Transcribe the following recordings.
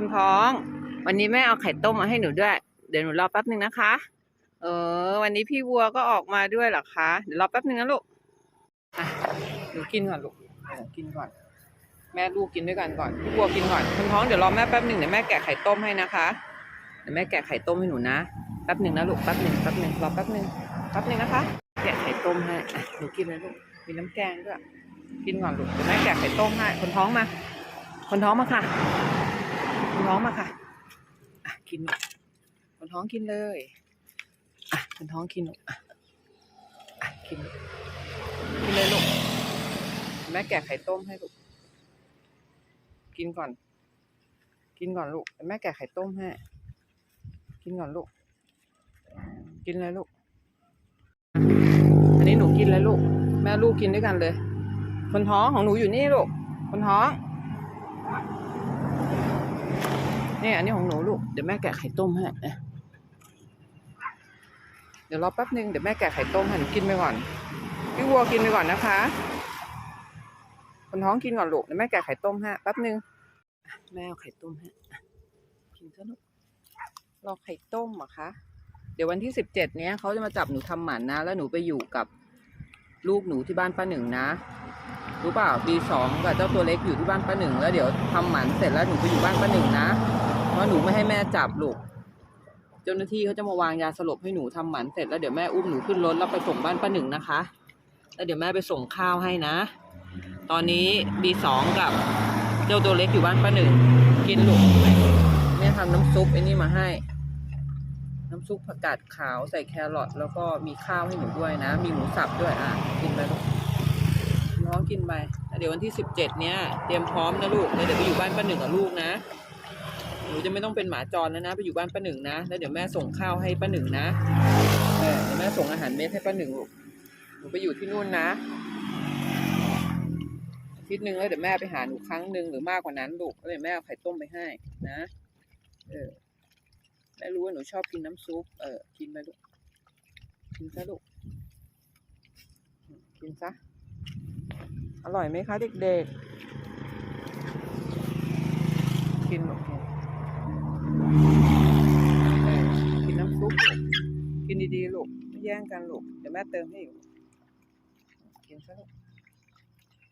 คุณท้อง วันนี้แม่เอาไข่ต้มมาให้หนูด้วย เดี๋ยวหนูรอแป๊บหนึ่งนะคะ เออ วันนี้พี่วัวก็ออกมาด้วยเหรอคะ เดี๋ยวรอแป๊บหนึ่งนะลูกอะหนูกินก่อนลูกหนูกินก่อน แม่ลูกกินด้วยกันก่อน พี่วัวกินก่อน คุณท้องเดี๋ยวรอแม่แป๊บหนึ่งเดี๋ยวแม่แกะไข่ต้มให้นะคะ เดี๋ยวแม่แกะไข่ต้มให้หนูนะ แป๊บหนึ่งนะลูก แป๊บหนึ่งแป๊บหนึ่งรอแป๊บหนึ่งแป๊บหนึ่งนะคะ แกะไข่ต้มให้อะหนูกินเลยลูก มีน้ำแกงด้วย กินก่อนลูก เดี๋ยวแม่แกะไข่ต้มให้ คนท้องมา คนท้องมาค่ะ คนท้องมาค่ะอะกินคนท้องกินเลยอะคนท้องกินลูกอะอะกินกินเลยลูกแม่แกะไข่ต้มให้ลูกกินก่อน กินก่อนลูกแม่แกะไข่ต้มให้กินก่อนลูก กินเลยลูก อันนี้หนูกินเลยลูก แม่ลูกกินด้วยกันเลย คนท้องของหนูอยู่นี่ลูก คนท้อง นี่อันนี้ของหนูลูก เดี๋ยวแม่แกะไข่ต้มให้นะเดี๋ยวรอแป๊บนึง เดี๋ยวแม่แกะไข่ต้มให้หนูกินไปก่อน พี่วัวกินไปก่อนนะคะ คนท้องกินก่อนลูก เดี๋ยวแม่แกะไข่ต้มให้แป๊บนึงอะแม่เอาไข่ต้มให้กินซะลูก รอไข่ต้มเหรอะคะ เดี๋ยววันที่สิบเจ็ดเนี้ยเขาจะมาจับหนูทำหมันนะ แล้วหนูไปอยู่กับลูกหนูที่บ้านป้าหนึ่งนะรู้เปล่าปีสองกับเจ้าตัวเล็กอยู่ที่บ้านป้าหนึ่งแล้วเดี๋ยวทำหมันเสร็จแล้วหนูไปอยู่บ้านป้าหนึ่งนะ เพราหนูไม่ให้แม่จับลูก เจ้าหน้าที่เขาจะมาวางยาสลบให้หนูทำหมันเสร็จแล้วเดี๋ยวแม่อุ้มหนูขึ้นรถแล้วไปส่งบ้านป้าหนึ่งนะคะ แล้วเดี๋ยวแม่ไปส่งข้าวให้นะ ตอนนี้บีสองกับเจ้าตัวเล็กอยู่บ้านป้าหนึ่งกินลูกแม่ทำน้ำซุปไอ้นี่มาให้ น้ำซุปผักกาดขาวใส่แครอทแล้วก็มีข้าวให้หนูด้วยนะ มีหมูสับด้วยอะกินไปลูกน้องกินไปแล้วเดี๋ยววันที่สิบเจ็ดเนี้ยเตรียมพร้อมนะลูก เดี๋ยวไปอยู่บ้านป้าหนึ่งกับลูกนะ หนูจะไม่ต้องเป็นหมาจรแล้วนะ ไปอยู่บ้านป้าหนึ่งนะ แล้วเดี๋ยวแม่ส่งข้าวให้ป้าหนึ่งนะเออเดี๋ยวแม่ส่งอาหารเม็ดให้ป้าหนึ่งลูก หนูไปอยู่ที่นู่นนะอาทิตย์หนึ่งแล้วเดี๋ยวแม่ไปหาหนูครั้งหนึ่งหรือมากกว่านั้นลูกแล้วเดี๋ยวแม่เอาไข่ต้มไปให้นะ เออแม่รู้ว่าหนูชอบกินน้ำซุป เออ กินไปลูก กินซะลูก กินซะ อร่อยไหมคะเด็กๆ กินหมดกินเออกินน้ำซุปลูกกิน ดีๆลูกไม่แย่งกันลูกเดี๋ยวแม่เติมให้อยู่กินซะลูก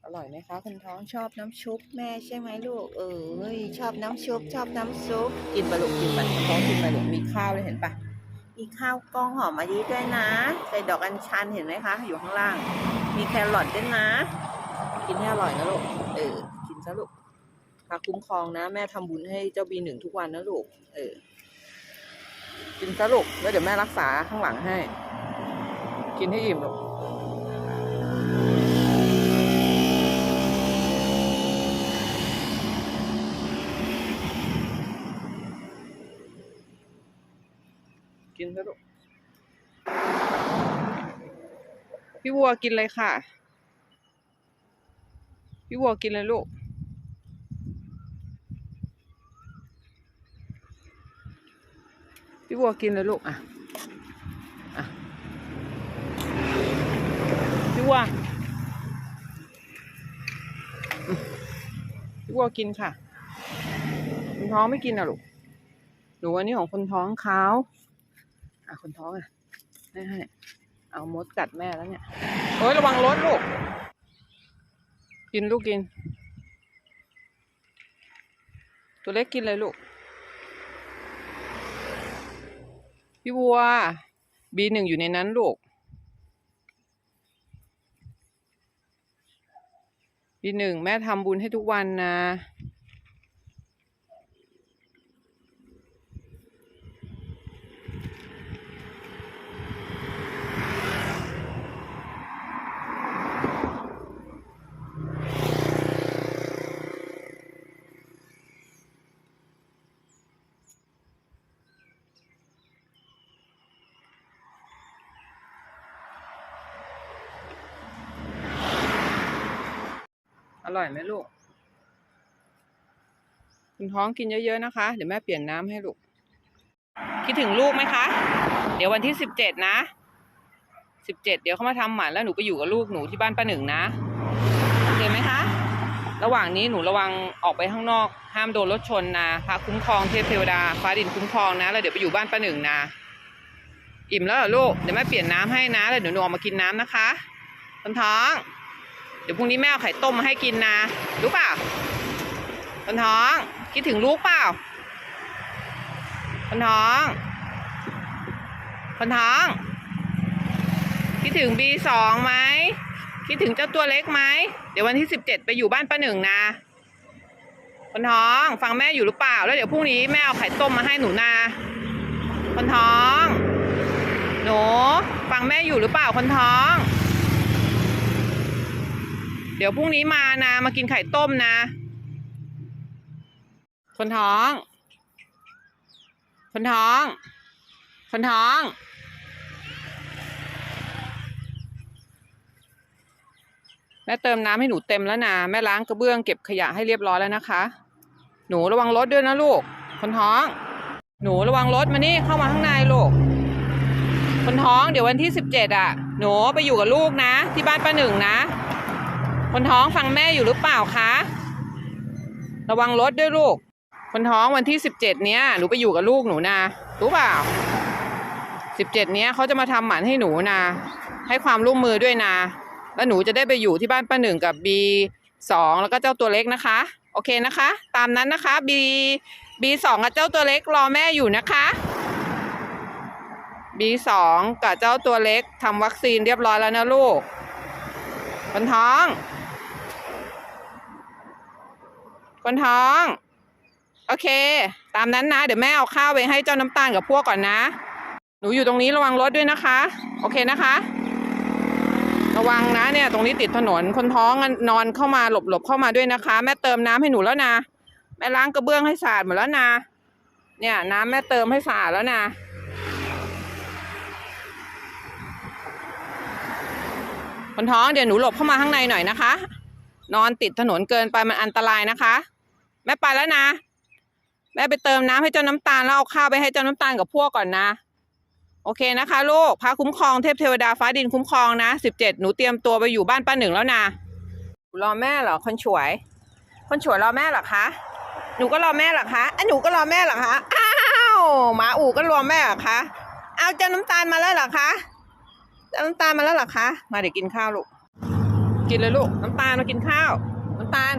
อร่อยไหมคะคุณท้องชอบน้ำซุปแม่ใช่ไหมลูก เออเฮ้ยชอบน้ำซุปชอบน้ำซุปกินไปลูกกินไปคุณท้องกินไปลูกมีข้าวเลยเห็นปะมีข้าวกล้องหอมมะลิด้วยนะใส่ดอกอัญชันเห็นไหมคะ อยู่ข้างล่าง มีแครอทด้วยนะ กินให้อร่อยนะลูกเออกินซะลูกพาคุ้มครองนะ แม่ทำบุญให้เจ้าบีหนึ่งทุกวันนะลูกเออ กินซะลูกแล้วเดี๋ยวแม่รักษาข้างหลังให้ กินให้อิ่มลูกกินซะลูกพี่วัวกินเลยค่ะ พี่วัวกินเลยลูก พี่วัวกินเลยลูกอะอะพี่วัวพี่วัวกินค่ะคนท้องไม่กินอะลูกหนูอันนี้ของคนท้องเขาอะคนท้องอะให้ให้เอามดกัดแม่แล้วเนี่ยโอ้ยระวังรถลูก กินลูกกิน ตัวเล็กกินเลยลูก พี่วัวบีหนึ่งอยู่ในนั้นลูกบีหนึ่งแม่ทำบุญให้ทุกวันนะ อร่อยไหมลูก คุณท้องกินเยอะๆนะคะ เดี๋ยวแม่เปลี่ยนน้ำให้ลูก คิดถึงลูกไหมคะ เดี๋ยววันที่สิบเจ็ดนะสิบเจ็ดเดี๋ยวเขามาทำหมันแล้วหนูไปอยู่กับลูกหนูที่บ้านป้าหนึ่งนะโอเคไหมคะ ระหว่างนี้หนูระวังออกไปข้างนอก ห้ามโดนรถชนนะพระคุ้มครองเทพเทวดาฟ้าดินคุ้มครองนะ แล้วเดี๋ยวไปอยู่บ้านป้าหนึ่งนะอิ่มแล้วเหรอลูก เดี๋ยวแม่เปลี่ยนน้ำให้นะ แล้วเดี๋ยวหนูออกมากินน้ำนะคะคนท้อง เดี๋ยวพรุ่งนี้แม่เอาไข่ต้มมาให้กินนะรู้เปล่าคนท้องคิดถึงลูกเปล่าคนท้อง คนท้อง คิดถึงบีสองไหมคิดถึงเจ้าตัวเล็กไหมเดี๋ยววันที่สิบเจ็ดไปอยู่บ้านป้าหนึ่งนะคนท้อง ฟังแม่อยู่หรือเปล่า แล้วเดี๋ยวพรุ่งนี้แม่เอาไข่ต้มมาให้หนูนาคนท้อง หนู ฟังแม่อยู่หรือเปล่าคนท้อง เดี๋ยวพรุ่งนี้มานะ มากินไข่ต้มนะ คนท้อง คนท้อง คนท้อง แม่เติมน้ำให้หนูเต็มแล้วนะ แม่ล้างกระเบื้องเก็บขยะให้เรียบร้อยแล้วนะคะ หนูระวังรถด้วยนะลูก คนท้อง หนูระวังรถมานี่เข้ามาข้างในลูกคนท้องเดี๋ยววันที่สิบเจ็ดอะ หนูไปอยู่กับลูกนะ ที่บ้านป้าหนึ่งนะ คนท้องฟังแม่อยู่หรือเปล่าคะ ระวังรถด้วยลูก คนท้องวันที่สิบเจ็ดเนี้ยหนูไปอยู่กับลูกหนูนะรู้เปล่าสิบเจ็ดเนี้ยเขาจะมาทำหมันให้หนูนะให้ความร่วมมือด้วยนะแล้วหนูจะได้ไปอยู่ที่บ้านป้าหนึ่งกับบีสองแล้วก็เจ้าตัวเล็กนะคะ โอเคนะคะ ตามนั้นนะคะบีบีสองกับเจ้าตัวเล็กรอแม่อยู่นะคะบีสองกับเจ้าตัวเล็กทำวัคซีนเรียบร้อยแล้วนะลูกคนท้อง คนท้อง โอเค ตามนั้นนะ เดี๋ยวแม่เอาข้าวไปให้เจ้าน้ำตาลกับพวกก่อนนะ หนูอยู่ตรงนี้ระวังรถด้วยนะคะ โอเคนะคะ ระวังนะเนี่ย ตรงนี้ติดถนนคนท้องนอนเข้ามาหลบหลบเข้ามาด้วยนะคะ แม่เติมน้ำให้หนูแล้วนะ แม่ล้างกระเบื้องให้สะอาดหมดแล้วนะ เนี่ยน้ำแม่เติมให้สะอาดแล้วนะคนท้องเดี๋ยวหนูหลบเข้ามาข้างในหน่อยนะคะ นอนติดถนนเกินไปมันอันตรายนะคะ แม่ไปแล้วนะ แม่ไปเติมน้ำให้เจ้าน้ำตาลแล้วเอาข้าวไปให้เจ้าน้ำตาลกับพวกก่อนนะ โอเคนะคะลูกพระคุ้มครองเทพเทวดาฟ้าดินคุ้มครองนะสิบเจ็ดหนูเตรียมตัวไปอยู่บ้านป้าหนึ่งแล้วนะรอแม่เหรอคนฉวย คนฉวยรอแม่เหรอคะหนูก็รอแม่เหรอคะอะหนูก็รอแม่เหรอคะอ้าวหมาอู่ก็รอแม่เหรอคะเอาเจ้าน้ำตาลมาแล้วเหรอคะเจ้าน้ำตาลมาแล้วเหรอคะ มาเดี๋ยวกินข้าวลูก กินเลยลูกน้ำตาลมากินข้าว น้ำตาล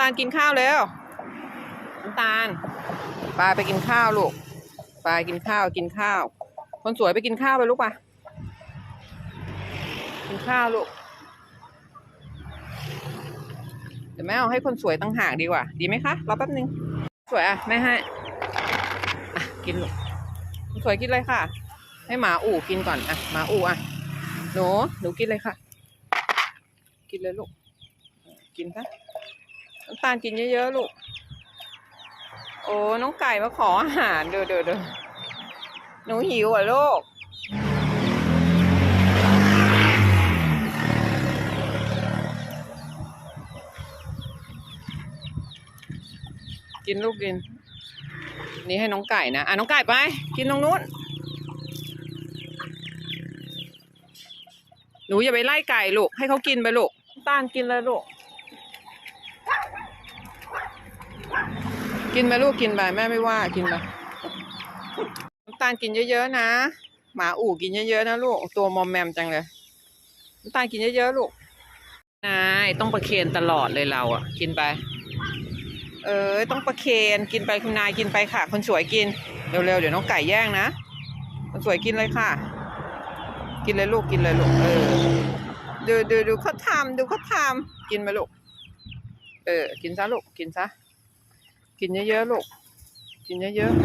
ำตาลกินข้าวเร็วน้ำตาลปลาไปกินข้าวลูกไปกินข้าวกินข้าว คนสวยไปกินข้าวไปลูกปะกินข้าวลูกเดี๋ยวแม่เอาให้คนสวยตั้งห่างดีกว่า ดีไหมคะรอแป๊บนึง สวยอะแม่ให้อะกินลูกคนสวยกินเลยค่ะ ให้หมาอู่กินก่อนอะหมาอู่อะหนูหนูกินเลยค่ะ กินเลยลูกกินซะ น้ำตาลกินเยอะๆลูก โอ้น้องไก่มาขออาหารเดี๋ยวเดี๋ยวเดี๋ยวหนูหิวอะลูกกินลูกกิน นี่ให้น้องไก่นะอะน้องไก่ไป กินตรงนู้น หนูอย่าไปไล่ไก่ลูก ให้เขากินไปลูกน้ำตาลกินเลยลูก กินไปลูกกินไปแม่ไม่ว่ากินไปน้ำตาลกินเยอะๆนะ หมาอู่กินเยอะๆนะลูกตัวมอมแมมจังเลยน้ำตาลกินเยอะๆลูกนายต้องประเคนตลอดเลยเราอะ กินไป เออต้องประเคนกินไปคุณนายกินไปค่ะ คนสวยกินเร็วๆเดี๋ยวน้องไก่แย่งนะคนสวยกินเลยค่ะ กินเลยลูกกินเลยลูกเออดูดูดูเขาทำดูเขาทำกินไปลูกเออกินซะลูกกินซะ กินเยอะๆลูก กินเยอะๆ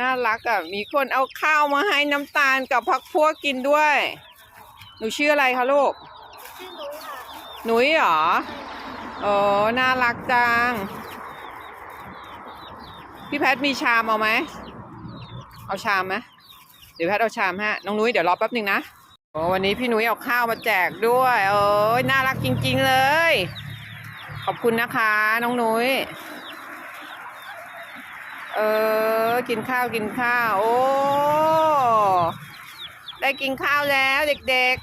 น่ารักอะ มีคนเอาข้าวมาให้น้ำตาลกับพักพวกกินด้วย หนูชื่ออะไรคะลูก ชื่อหนูค่ะ หนุยเหรอ โอ้น่ารักจัง พี่แพทมีชามเอาไหม เอาชามไหมเดี๋ยวแพทเอาชามฮะ น้องนุ้ยเดี๋ยวรอแป๊บหนึ่งนะวันนี้พี่นุ้ยเอาข้าวมาแจกด้วย โอ้ยน่ารักจริง ๆ เลย ขอบคุณนะคะ น้องนุ้ย เออ กินข้าวกินข้าว โอ้ ได้กินข้าวแล้วเด็ก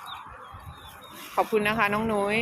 ๆ ขอบคุณนะคะ น้องนุ้ย